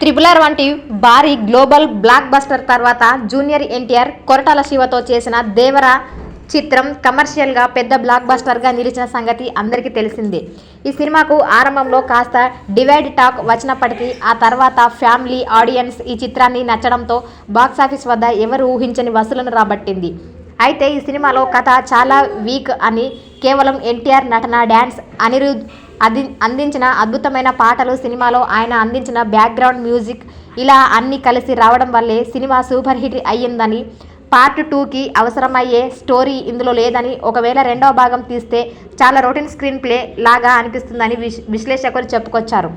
Triple R వంటి భారీ global blockbuster తర్వాత జూనియర్ ఎన్టీఆర్ కొరటాల శివతో చేసిన దేవర చిత్రం కమర్షియల్గా పెద్ద బ్లాక్ బస్టర్గా నిలిచిన సంగతి అందరికీ తెలిసిందే. ఈ సినిమాకు ఆరంభంలో కాస్త డివైడ్ టాక్ వచ్చినప్పటికీ ఆ తర్వాత ఫ్యామిలీ ఆడియన్స్ ఈ చిత్రాన్ని నచ్చడంతో బాక్సాఫీస్ వద్ద ఎవరు ఊహించని వసూలను రాబట్టింది. అయితే ఈ సినిమాలో కథ చాలా వీక్ అని కేవలం ఎన్టీఆర్ నటన డ్యాన్స్ అనిరుద్ అది అందించిన అద్భుతమైన పాటలు సినిమాలో ఆయన అందించిన బ్యాక్గ్రౌండ్ మ్యూజిక్ ఇలా అన్నీ కలిసి రావడం వల్లే సినిమా సూపర్ హిట్ అయ్యిందని పార్ట్ టూకి అవసరమయ్యే స్టోరీ ఇందులో లేదని ఒకవేళ రెండవ భాగం తీస్తే చాలా రొటీన్ స్క్రీన్ ప్లే లాగా అనిపిస్తుందని విశ్ విశ్లేషకులు చెప్పుకొచ్చారు.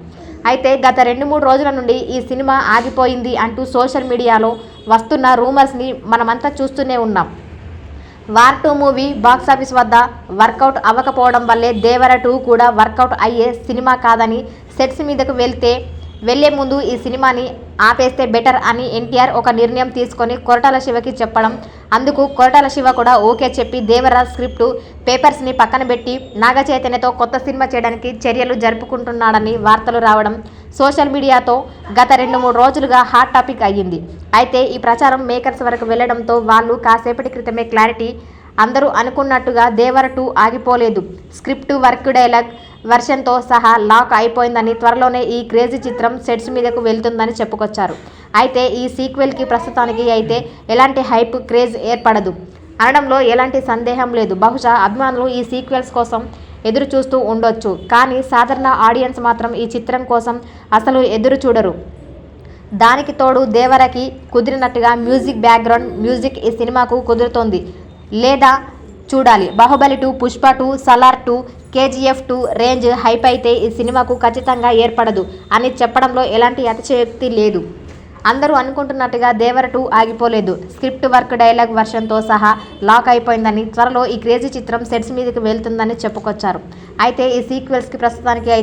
అయితే గత రెండు మూడు రోజుల నుండి ఈ సినిమా ఆగిపోయింది అంటూ సోషల్ మీడియాలో వస్తున్న రూమర్స్ని మనమంతా చూస్తూనే ఉన్నాం. War two movie box office వద్ద వర్కౌట్ అవ్వకపోవడం వల్లే దేవర టూ కూడా వర్కౌట్ అయ్యే సినిమా కాదని సెట్స్ మీదకు వెళ్తే వెళ్ళే ముందు ఈ సినిమాని ఆపేస్తే బెటర్ అని ఎన్టీఆర్ ఒక నిర్ణయం తీసుకొని కొరటాల శివకి చెప్పడం అందుకు కొరటాల శివ కూడా ఓకే చెప్పి దేవర స్క్రిప్టు పేపర్స్ని పక్కన పెట్టి నాగచైతన్యతో కొత్త సినిమా చేయడానికి చర్యలు జరుపుకుంటున్నాడని వార్తలు రావడం సోషల్ మీడియాతో గత రెండు మూడు రోజులుగా హాట్ టాపిక్ అయ్యింది. అయితే ఈ ప్రచారం మేకర్స్ వరకు వెళ్ళడంతో వాళ్ళు కాసేపటి క్రితమే క్లారిటీ అందరూ అనుకున్నట్టుగా దేవర టూ ఆగిపోలేదు. స్క్రిప్ట్ వర్క్ డైలాగ్ వర్షన్తో సహా లాక్ అయిపోయిందని త్వరలోనే ఈ క్రేజీ చిత్రం సెట్స్ మీదకు వెళ్తుందని చెప్పుకొచ్చారు. అయితే ఈ సీక్వెల్కి ప్రస్తుతానికి అయితే ఎలాంటి హైప్ క్రేజ్ ఏర్పడదు. అనడంలో ఎలాంటి సందేహం లేదు. బహుశా అభిమానులు ఈ సీక్వెల్స్ కోసం ఎదురు చూస్తూ ఉండొచ్చు. కానీ సాధారణ ఆడియన్స్ మాత్రం ఈ చిత్రం కోసం అసలు ఎదురు చూడరు. దానికి తోడు దేవరకి కుదిరినట్టుగా మ్యూజిక్ బ్యాక్గ్రౌండ్ మ్యూజిక్ ఈ సినిమాకు కుదురుతోంది. లేదా చూడాలి. Baahubali two Pushpa two Salaar two KGF two range hype అయితే ఈ సినిమాకు ఖచ్చితంగా ఏర్పడదు అని చెప్పడంలో ఎలాంటి అతిశయోక్తి లేదు. అందరూ అనుకుంటున్నట్టుగా దేవర టూ ఆగిపోలేదు. స్క్రిప్ట్ వర్క్ డైలాగ్ వర్షన్తో సహా లాక్ అయిపోయిందని త్వరలో ఈ క్రేజీ చిత్రం సెట్స్ మీదకి వెళ్తుందని చెప్పుకొచ్చారు. అయితే ఈ సీక్వెల్స్కి ప్రస్తుతానికి అయితే